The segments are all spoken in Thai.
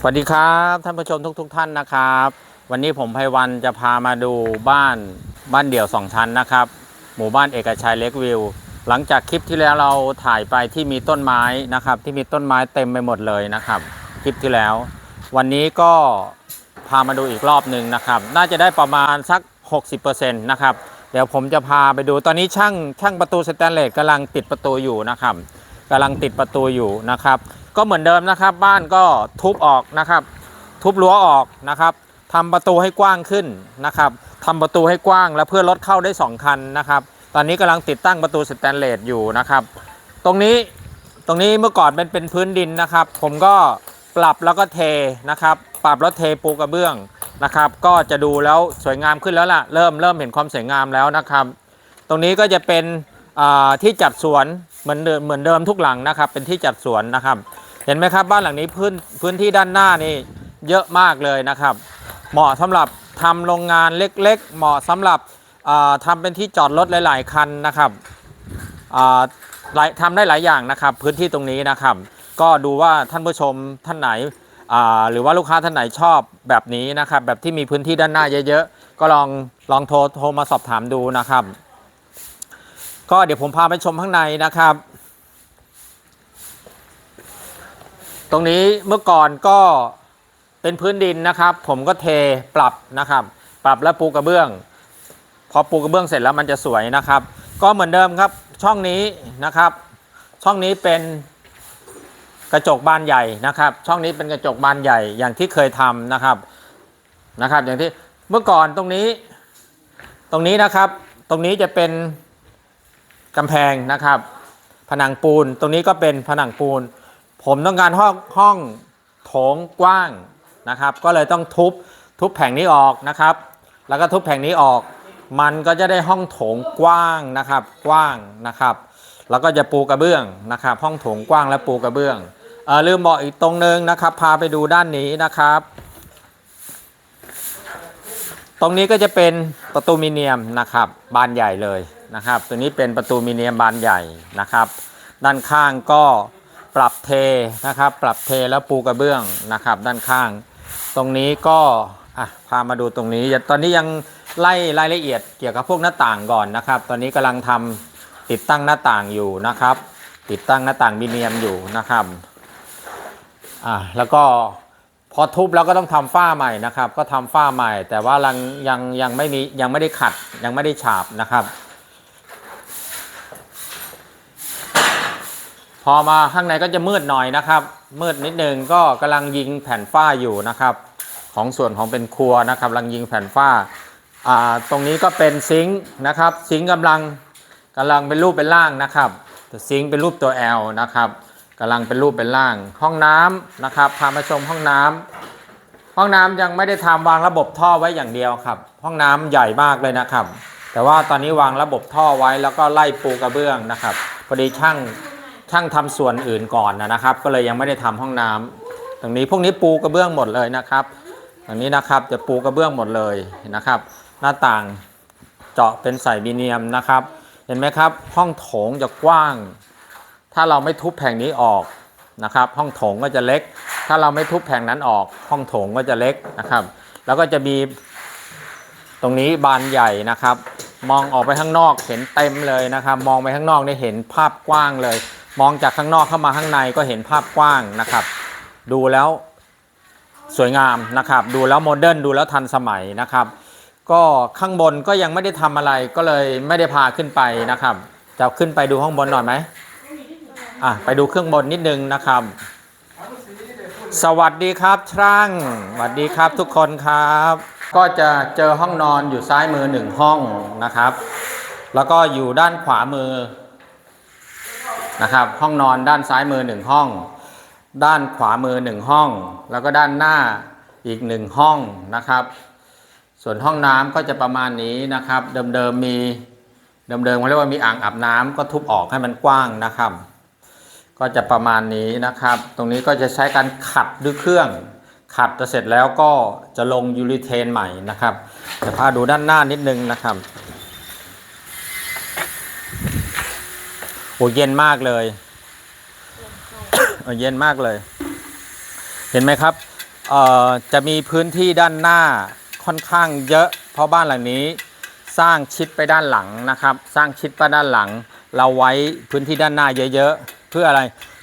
สวัสดีครับท่านผู้ชมทุกๆท่านนะครับ วันนี้ผมไพวันจะพามาดูบ้านบ้านเดี่ยวสองชั้นนะครับ หมู่บ้านเอกชัยเล็กวิว หลังจากคลิปที่แล้วเราถ่ายไปที่มีต้นไม้นะครับ ที่มีต้นไม้เต็มไปหมดเลยนะครับ คลิปที่แล้ว วันนี้ก็พามาดูอีกรอบหนึ่งนะครับ น่าจะได้ประมาณสัก 60%นะครับเดี๋ยวผมจะพาไปดูตอนนี้ช่างช่างประตูสแตนเลสกำลังติดประตูอยู่นะครับกำลังติดประตูอยู่นะครับ ก็เหมือนเดิมนะครับ บ้านก็ทุบออกนะครับ ทุบรั้วออกนะครับทำประตูให้กว้างขึ้นนะครับทำประตูให้กว้างแล้วเพื่อรถเข้าได้ 2 คันนะครับ ตอนนี้กำลังติดตั้งประตูสแตนเลสอยู่นะครับ ตรงนี้ตรงนี้เมื่อก่อนเป็นเป็นพื้นดินนะครับ ผมก็ปรับแล้วก็เทนะครับ ปรับแล้วเทปูกระเบื้องนะครับ ก็จะดูแล้วสวยงามขึ้นแล้วล่ะ เริ่มเริ่มเห็นความสวยงามแล้วนะครับ ตรงนี้ก็จะเป็นที่จัดสวนเหมือนเหมือนเดิมทุกหลังนะครับ เป็นที่จัดสวนนะครับ เห็นไหมครับบ้านหลังนี้พื้นพื้นที่ด้านหน้านี่เยอะมากเลยนะครับ เหมาะสำหรับทำโรงงานเล็ก ๆ เหมาะสำหรับอ่าทำเป็นที่จอดรถหลาย ๆ คันนะครับอ่าหลายทำได้หลายอย่างนะครับ พื้นที่ตรงนี้นะครับ ก็ดูว่าท่านผู้ชมท่านไหนหรือว่าลูกค้าท่านไหนชอบแบบนี้นะครับ แบบที่มีพื้นที่ด้านหน้าเยอะๆ ก็ลองลองโทรโทรมาสอบถามดูนะครับ ก็เดี๋ยวผมพาไปชมข้างในนะครับ ตรงนี้เมื่อก่อนก็เป็นพื้นดินนะครับ ผมก็เทปรับนะครับ ปรับแล้วปูกระเบื้อง พอปูกระเบื้องเสร็จแล้วมันจะสวยนะครับ ก็เหมือนเดิมครับช่องนี้นะครับ ช่องนี้เป็นกระจกบานใหญ่นะครับ ช่องนี้เป็นกระจกบานใหญ่อย่างที่เคยทำนะครับนะครับ อย่างที่เมื่อก่อนตรงนี้ ตรงนี้นะครับ ตรงนี้จะเป็นกำแพงนะครับ ผนังปูน ตรงนี้ก็เป็นผนังปูน ผมต้องการห้องห้องโถงกว้างนะครับ ก็เลยต้องทุบทุบแผงนี้ออกนะครับ แล้วก็ทุบแผงนี้ออก มันก็จะได้ห้องโถงกว้างนะครับ กว้างนะครับ แล้วก็จะปูกระเบื้องนะครับ ห้องโถงกว้างและปูกระเบื้องเออลืมบอกอีกตรงนึงนะครับ พาไปดูด้านนี้นะครับ ตรงนี้ก็จะเป็นประตูมิเนียมนะครับ บานใหญ่เลยนะครับ ตัวนี้เป็นประตูมิเนียมบานใหญ่นะครับ ด้านข้างก็ ปรับเทนะครับ ปรับเทแล้วปูกระเบื้องนะครับ ด้านข้าง ตรงนี้ก็อะพามาดูตรงนี้ ตอนนี้ยังไล่รายละเอียดเกี่ยวกับพวกหน้าต่างก่อนนะครับ ตอนนี้กำลังทำติดตั้งหน้าต่างอยู่นะครับ ติดตั้งหน้าต่างมิเนียมอยู่นะครับอะแล้วก็พอทุบแล้วก็ต้องทำฝ้าใหม่นะครับ ก็ทำฝ้าใหม่ แต่ว่ายังยังยังไม่มียังไม่ได้ขัดยังไม่ได้ฉาบนะครับ อมาข้างในก็จะมืดหน่อยนะครับ มืดนิดนึงก็กำลังยิงแผ่นฝ้าอยู่นะครับ ของส่วนของเป็นครัวนะครับกำลังยิงแผ่นฝ้าตรงนี้ก็เป็นซิงค์นะครับ ซิงค์กำลังกำลังเป็นรูปเป็นร่างนะครับซิงค์เป็นรูปตัว L นะครับกำลังเป็นรูปเป็นร่าง ห้องน้ำนะครับพามาชมห้องน้ำห้องน้ำยังไม่ได้ทำวางระบบท่อไว้อย่างเดียวครับ ห้องน้ำใหญ่มากเลยนะครับ แต่ว่าตอนนี้วางระบบท่อไว้แล้วก็ไล่ปูกระเบื้องนะครับพอดีช่าง ช่างทำส่วนอื่นก่อนนะครับ ก็เลยยังไม่ได้ทำห้องน้ำตรงนี้พวกนี้ปูกระเบื้องหมดเลยนะครับตรงนี้นะครับจะปูกระเบื้องหมดเลยนะครับ หน้าต่างเจาะเป็นใส่บีเนียมนะครับ เห็นไหมครับ ห้องโถงจะกว้าง ถ้าเราไม่ทุบแผงนี้ออกนะครับ ห้องโถงก็จะเล็ก ถ้าเราไม่ทุบแผงนั้นออก ห้องโถงก็จะเล็กนะครับ แล้วก็จะมีตรงนี้บานใหญ่นะครับ มองออกไปข้างนอกเห็นเต็มเลยนะครับ มองไปข้างนอกได้เห็นภาพกว้างเลย มองจากข้างนอกเข้ามาข้างในก็เห็นภาพกว้างนะครับ ดูแล้วสวยงามนะครับ ดูแล้วโมเดิร์นดูแล้วทันสมัยนะครับ ก็ข้างบนก็ยังไม่ได้ทำอะไรก็เลยไม่ได้พาขึ้นไปนะครับ จะขึ้นไปดูข้างบนหน่อยไหมอะไปดูเครื่องบนนิดนึงนะครับ สวัสดีครับช่างสวัสดีครับทุกคนครับ ก็จะเจอห้องนอนอยู่ซ้ายมือหนึ่งห้องนะครับ แล้วก็อยู่ด้านขวามือ นะครับ ห้องนอนด้านซ้ายมือหนึ่งห้อง ด้านขวามือหนึ่งห้อง แล้วก็ด้านหน้าอีกหนึ่งห้องนะครับ ส่วนห้องน้ำก็จะประมาณนี้นะครับ เดิมๆมีเดิมๆเขาเรียกว่ามีอ่างอาบน้ำก็ทุบออกให้มันกว้างนะครับ ก็จะประมาณนี้นะครับ ตรงนี้ก็จะใช้การขัดด้วยเครื่องขัดจะเสร็จแล้วก็จะลงยูริเทนใหม่นะครับจะพาดูด้านหน้านิดนึงนะครับ โอ้เย็นมากเลยเย็นมากเลย เห็นไหมครับเอ่อจะมีพื้นที่ด้านหน้าค่อนข้างเยอะ เพราะบ้านหลังนี้สร้างชิดไปด้านหลังนะครับ สร้างชิดไปด้านหลัง เราไว้พื้นที่ด้านหน้าเยอะๆเพื่ออะไร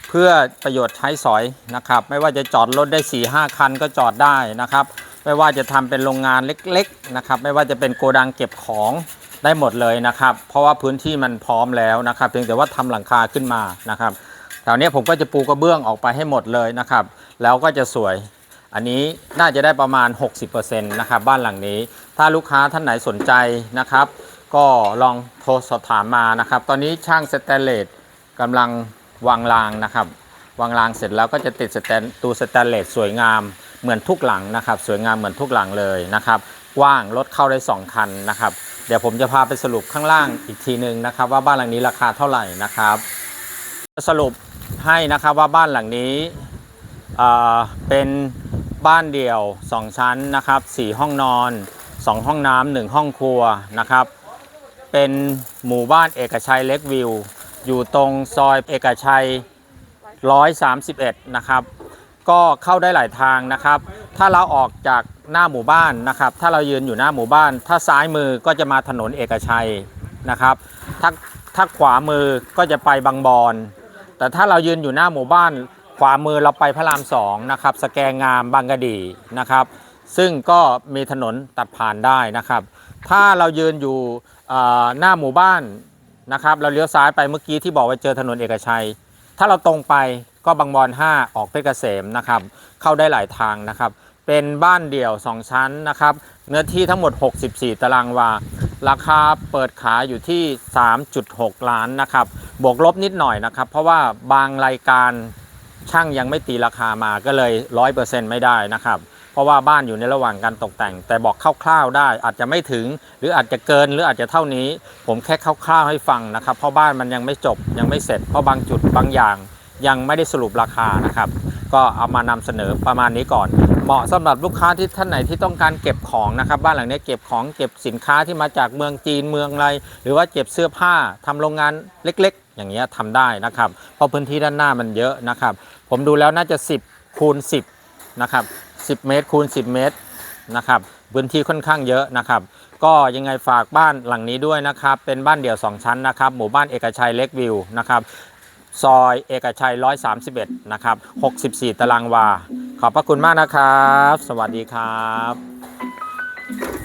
เพื่อประโยชน์ใช้สอยนะครับ ไม่ว่าจะจอดรถได้4ี่ห้าคันก็จอดได้นะครับ ไม่ว่าจะทำเป็นโรงงานเล็กๆนะครับ ไม่ว่าจะเป็นโกดังเก็บของ ได้หมดเลยนะครับ เพราะว่าพื้นที่มันพร้อมแล้วนะครับ เพียงแต่ว่าทำหลังคาขึ้นมานะครับแถวนี้ผมก็จะปูกระเบื้องออกไปให้หมดเลยนะครับ แล้วก็จะสวย อันนี้น่าจะได้ประมาณ 60%นะครับบ้านหลังนี้ ถ้าลูกค้าท่านไหนสนใจนะครับ ก็ลองโทรสอบถามมานะครับ ตอนนี้ช่างสแตนเลสกำลังวางรางนะครับวางรางเสร็จแล้วก็จะติดสแตนตูสแตนเลสสวยงามเหมือนทุกหลังนะครับ สวยงามเหมือนทุกหลังเลยนะครับ กว้างรถเข้าได้ 2 คันนะครับ เดี๋ยวผมจะพาไปสรุปข้างล่างอีกทีหนึ่งนะครับ ว่าบ้านหลังนี้ราคาเท่าไหร่นะครับสรุปให้นะครับว่าบ้านหลังนี้เป็นบ้านเดี่ยว 2 ชั้นนะครับ 4 ห้องนอน 2 ห้องน้ำ1ห้องครัวนะครับ เป็นหมู่บ้านเอกชัยเล็กวิว อยู่ตรงซอยเอกชัย 131 นะครับ ก็เข้าได้หลายทางนะครับ ถ้าเราออกจากหน้าหมู่บ้านนะครับ ถ้าเรายืนอยู่หน้าหมู่บ้าน ถ้าซ้ายมือก็จะมาถนนเอกชัยนะครับถ้าถ้าขวามือก็จะไปบางบอน แต่ถ้าเรายืนอยู่หน้าหมู่บ้าน ขวามือเราไปพระรามสองนะครับ สแกงงามบางกะดีนะครับ ซึ่งก็มีถนนตัดผ่านได้นะครับ ถ้าเรายืนอยู่หน้าหมู่บ้านนะครับ เราเลี้ยวซ้ายไปเมื่อกี้ที่บอกว่าเจอถนนเอกชัย ถ้าเราตรงไป ก็บางบอน 5 ออกเพชรเกษมนะครับ เข้าได้หลายทางนะครับ เป็นบ้านเดี่ยว 2 ชั้นนะครับ เนื้อที่ทั้งหมด 64 ตารางวา ราคาเปิดขายอยู่ที่ 3.6 ล้านนะครับ บวกลบนิดหน่อยนะครับ เพราะว่าบางรายการช่างยังไม่ตีราคามาก็เลย 100%ไม่ได้นะครับ เพราะว่าบ้านอยู่ในระหว่างการตกแต่ง แต่บอกคร่าวๆได้อาจจะไม่ถึง หรืออาจจะเกินหรืออาจจะเท่านี้ ผมแค่คร่าวๆให้ฟังนะครับ เพราะบ้านมันยังไม่จบยังไม่เสร็จ เพราะบางจุดบางอย่าง ยังไม่ได้สรุปราคานะครับ ก็เอามานำเสนอประมาณนี้ก่อน เหมาะสำหรับลูกค้าที่ท่านไหนที่ต้องการเก็บของนะครับ บ้านหลังนี้เก็บของเก็บสินค้าที่มาจากเมืองจีนเมืองอะไร หรือว่าเก็บเสื้อผ้าทำโรงงานเล็กๆ อย่างเงี้ยทำได้นะครับ เพราะพื้นที่ด้านหน้ามันเยอะนะครับ ผมดูแล้วน่าจะ 10คูณ10นะครับ10 เมตรคูณ10 เมตรนะครับพื้นที่ค่อนข้างเยอะนะครับ ก็ยังไงฝากบ้านหลังนี้ด้วยนะครับ เป็นบ้านเดี่ยว 2 ชั้นนะครับ หมู่บ้านเอกชัยเล็กวิวนะครับ ซอยเอกชัย 131 นะครับ 64 ตารางวา ขอบพระคุณมากนะครับ สวัสดีครับ